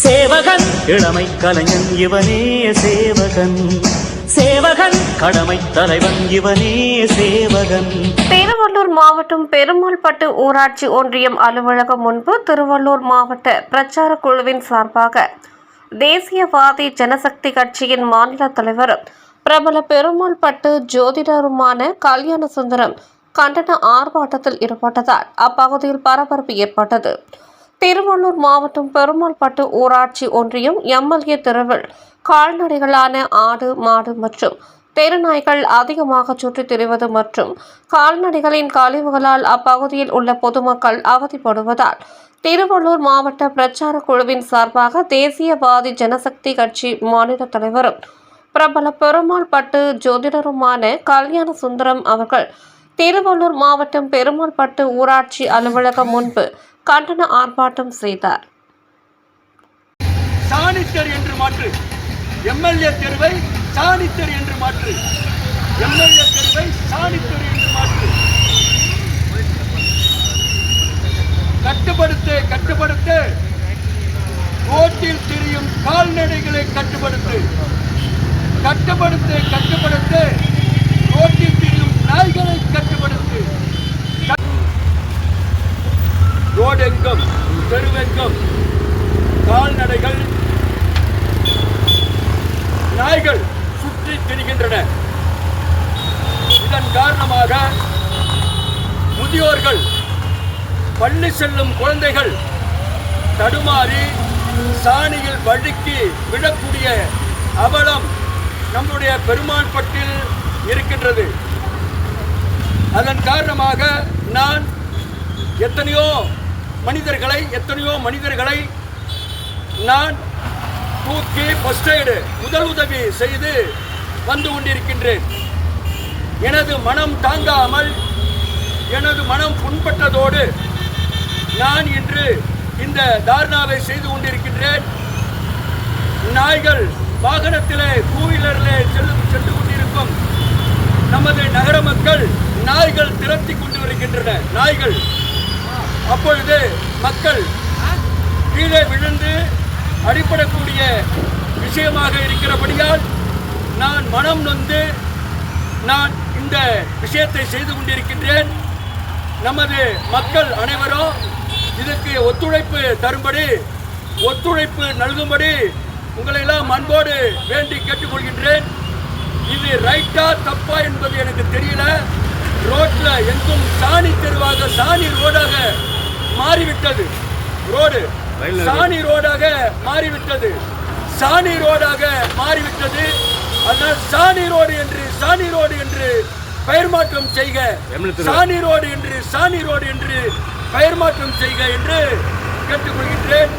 சேவகன். இளமை கலைஞன் இவனே சேவகன். சேவகன். கடமை தலைவன் இவனே சேவகன். திருவள்ளூர் மாவட்டம் பெருமாள்பட்டு ஊராட்சி ஒன்றியம் அலுவலகம் முன்பு திருவள்ளூர் மாவட்ட பிரச்சார குழுவின் சார்பாக தேசியவாதி ஜனசக்தி கட்சியின் மாநில தலைவரும் பிரபல பெருமாள்பட்டு ஜோதிடருமான கல்யாண சுந்தரம் கண்டன ஆர்ப்பாட்டத்தில் ஈடுபட்டதால் அப்பகுதியில் பரபரப்பு ஏற்பட்டது. திருவள்ளூர் மாவட்டம் பெருமாள்பட்டு ஊராட்சி ஒன்றியம் எம்எல்ஏ தெருவில் கால்நடைகளான ஆடு மாடு மற்றும் தெருநாய்கள் அதிகமாக சுற்றித் திரிவது மற்றும் கால்நடைகளின் கழிவுகளால் அப்பகுதியில் உள்ள பொதுமக்கள் அவதிப்படுவதால் திருவள்ளூர் மாவட்ட பிரச்சார குழுவின் சார்பாக தேசியவாதி ஜனசக்தி கட்சி மாநில தலைவரும் பிரபல பெருமாள்பட்டு ஜோதிடருமான கல்யாண சுந்தரம் அவர்கள் திருவள்ளூர் மாவட்டம் பெருமாள்பட்டு ஊராட்சி அலுவலகம் முன்பு கண்டன ஆர்ப்பாட்டம் செய்தார். சாணித்தர் என்று மாற்று. எம்எல்ஏ தெருவை சாணித்தர் என்று மாற்று. எம்எல்ஏ தெருவை சாணித்தர் என்று மாற்று. கட்டுப்படுத்து கட்டுப்படுத்து. ரோட்டில் திரியும் கால்நடைகளை கட்டுப்படுத்து. கட்டுப்படுத்து கட்டுப்படுத்து ரோட்டில் திரியும் நாய்களை கட்டுப்படுத்து ரோடெங்கும் தெருவெங்கும் கால்நடைகள் நாய்கள் சுற்றி திரிகின்றன. இதன் காரணமாக முதியோர்கள் பள்ளி செல்லும் குழந்தைகள் தடுமாறி சாணியில் வழுக்கி விழக்கூடிய அவலம் நம்முடைய பெருமாள்பட்டில் இருக்கின்றது. அதன் காரணமாக நான் எத்தனையோ மனிதர்களை எத்தனையோ மனிதர்களை நான் தூக்கி ஃபர்ஸ்ட் எய்டு முதல் உதவி செய்து வந்து கொண்டிருக்கின்றேன். எனது மனம் தாங்காமல் எனது மனம் புண்பட்டதோடு நான் இன்று இந்த தாரணாவை செய்து கொண்டிருக்கின்றேன். நாய்கள் வாகனத்திலே டூவீலரிலே செல்லு சென்று கொண்டிருக்கும் நமது நகர மக்கள் நாய்கள் திரட்டி கொண்டு வருகின்றன. நாய்கள் அப்பொழுது மக்கள் கீழே விழுந்து அடிபடக்கூடிய விஷயமாக இருக்கிறபடியால் நான் மனம் நொந்து நான் இந்த விஷயத்தை செய்து கொண்டிருக்கின்றேன். நமது மக்கள் அனைவரும் இதற்கு ஒத்துழைப்பு தரும்படி ஒத்துழைப்பு நல்கும்படி உங்களை எல்லாம் அன்போடு வேண்டி கேட்டுக்கொள்கின்றேன். இது ரைட்டா தப்பா என்பது எனக்கு தெரியல. ரோட்ல எங்கும் சாணி தெருவாக சாணி ரோடாக மாறிவிட்டது. ரோடு. சாணி ரோடாக மாறிவிட்டது. சாணி ரோடாக மாறிவிட்டது. அதனால் சாணி ரோடு என்று சாணி ரோடு என்று பெயர் மாற்றம் செய்க. சாணி ரோடு என்று சாணி ரோடு என்று பெயர் மாற்றம் செய்க என்று கேட்டுக்கொள்கிறேன்